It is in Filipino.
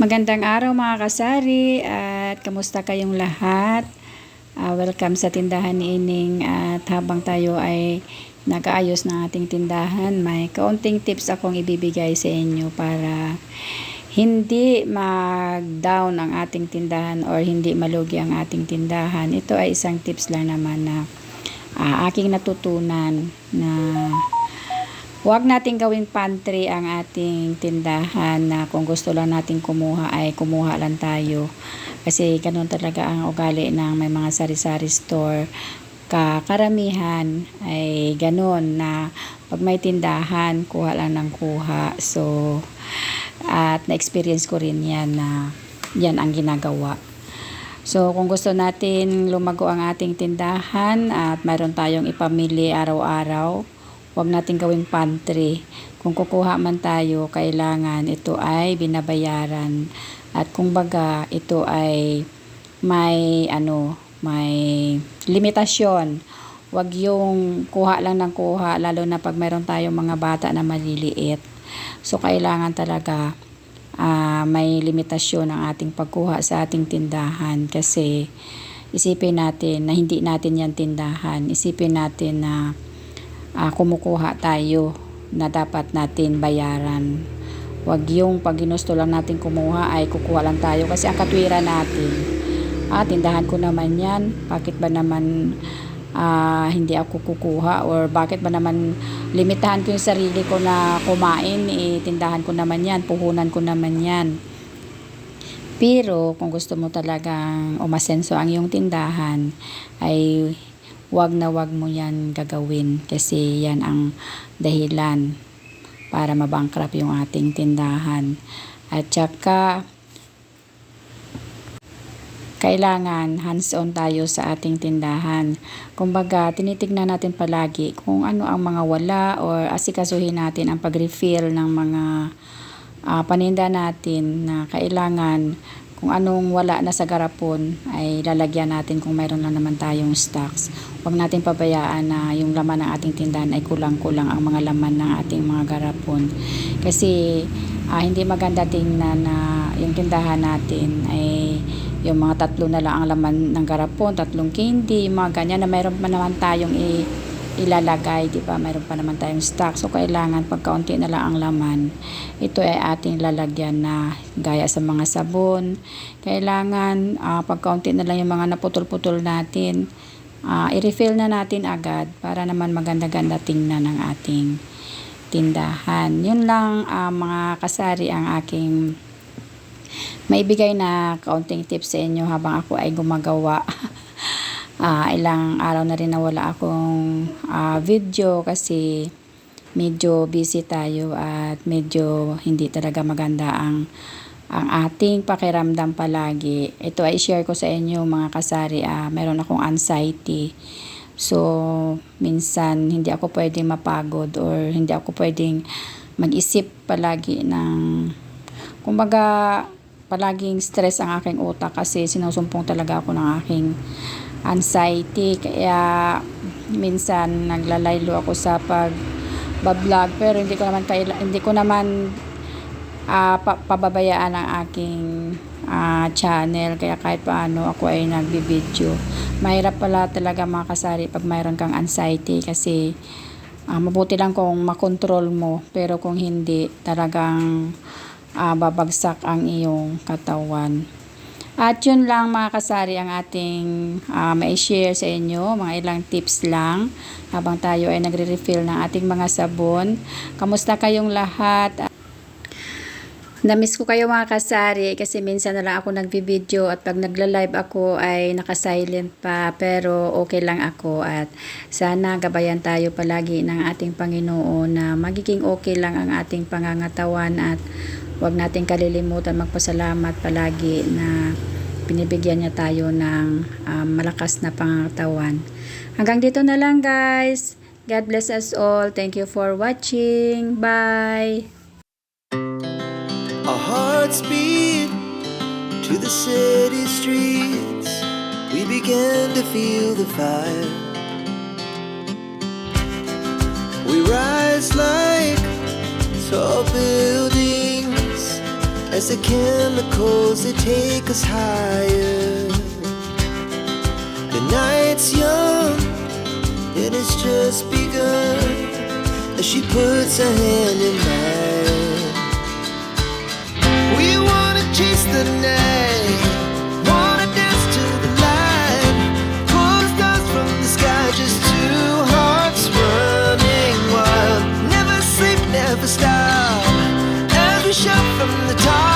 Magandang araw mga kasari at kamusta kayong lahat? Ah, welcome sa tindahan ni Ining at habang tayo ay nag-aayos ng ating tindahan, may kaunting tips akong ibibigay sa inyo para hindi mag-down ang ating tindahan or hindi malugi ang ating tindahan. Ito ay isang tips lang naman na ah, aking natutunan na Huwag nating gawing pantry ang ating tindahan na kung gusto lang nating kumuha ay kumuha lang tayo. Kasi ganun talaga ang ugali ng may mga sari-sari store. Kakaramihan ay ganun na pag may tindahan, kuha lang ng kuha. So, at na-experience ko rin yan na yan ang ginagawa. So, kung gusto natin lumago ang ating tindahan at mayroon tayong ipamili araw-araw, huwag natin gawing pantry. Kung kukuha man tayo, kailangan ito ay binabayaran. At kung baga, ito ay may ano, may limitasyon. Huwag yung kuha lang ng kuha, lalo na pag mayroon tayong mga bata na maliliit. So, kailangan talaga ah, may limitasyon ang ating pagkuha sa ating tindahan kasi isipin natin na hindi natin yan tindahan. Isipin natin na ah, kumukuha tayo na dapat natin bayaran. Huwag yung pag ginusto lang natin kumuha ay kukuha lang tayo kasi ang katwiran natin. Ah, tindahan ko naman yan. Bakit ba naman ah, hindi ako kukuha or bakit ba naman limitahan ko yung sarili ko na kumain, eh, tindahan ko naman yan, puhunan ko naman yan. Pero kung gusto mo talagang umasenso ang iyong tindahan, ay wag na wag mo yan gagawin kasi yan ang dahilan para mabankrupt yung ating tindahan. At saka, kailangan hands-on tayo sa ating tindahan. Kumbaga, tinitignan natin palagi kung ano ang mga wala or asikasuhin natin ang pag-refill ng mga ah, paninda natin na kailangan kung anong wala na sa garapon ay lalagyan natin kung mayroon lang naman tayong stocks. Huwag natin pabayaan na yung laman ng ating tindahan ay kulang-kulang ang mga laman ng ating mga garapon. Kasi ah, hindi maganda tingnan na yung tindahan natin ay yung mga tatlo na lang ang laman ng garapon, tatlong candy, mga ganyan na mayroon pa naman tayong i- ilalagay, di ba? Mayroon pa naman tayong stock. So, kailangan pagkaunti na lang ang laman. Ito ay ating lalagyan na gaya sa mga sabon. Kailangan ah, pagkaunti na lang yung mga naputol-putol natin. ah, i-refill na natin agad para naman maganda-ganda tingnan ng ating tindahan. Yun lang ah, mga kasari ang aking maibigay na kaunting tips sa inyo habang ako ay gumagawa. Ah, ilang araw na rin nawala akong ah, video kasi medyo busy tayo at medyo hindi talaga maganda ang ang ating pakiramdam palagi. Ito ay share ko sa inyo mga kasari. Ah, meron akong anxiety. So, minsan hindi ako pwedeng mapagod or hindi ako pwedeng mag-isip palagi ng kumbaga palaging stress ang aking utak kasi sinusumpong talaga ako ng aking anxiety. Kaya minsan naglalaylo ako sa pag vlog pero hindi ko naman kaila, hindi ko naman ah, pa- pababayaan ang aking ah, channel kaya kahit paano ako ay nagbibideo. Mahirap pala talaga mga kasari pag mayroon kang anxiety kasi ah, mabuti lang kung makontrol mo pero kung hindi talagang ah, babagsak ang iyong katawan. At yun lang mga kasari ang ating ah, may share sa inyo, mga ilang tips lang habang tayo ay nagre-refill ng ating mga sabon. Kamusta kayong lahat? Namiss ko kayo mga kasari kasi minsan na lang ako nagbibideo at pag nagla-live ako ay naka-silent pa pero okay lang ako at sana gabayan tayo palagi ng ating Panginoon na magiging okay lang ang ating pangangatawan at huwag nating kalilimutan magpasalamat palagi na binibigyan niya tayo ng um, malakas na pangangatawan. Hanggang dito na lang guys. God bless us all. Thank you for watching. Bye! Our hearts beat to the city streets. We began to feel the fire. We rise like as the chemicals they take us higher. The night's young, and it's just begun as she puts her hand in mine. We wanna chase the night, wanna dance to the light, stars from the sky, just two hearts running wild. Never sleep, never stop. As we shout from the top,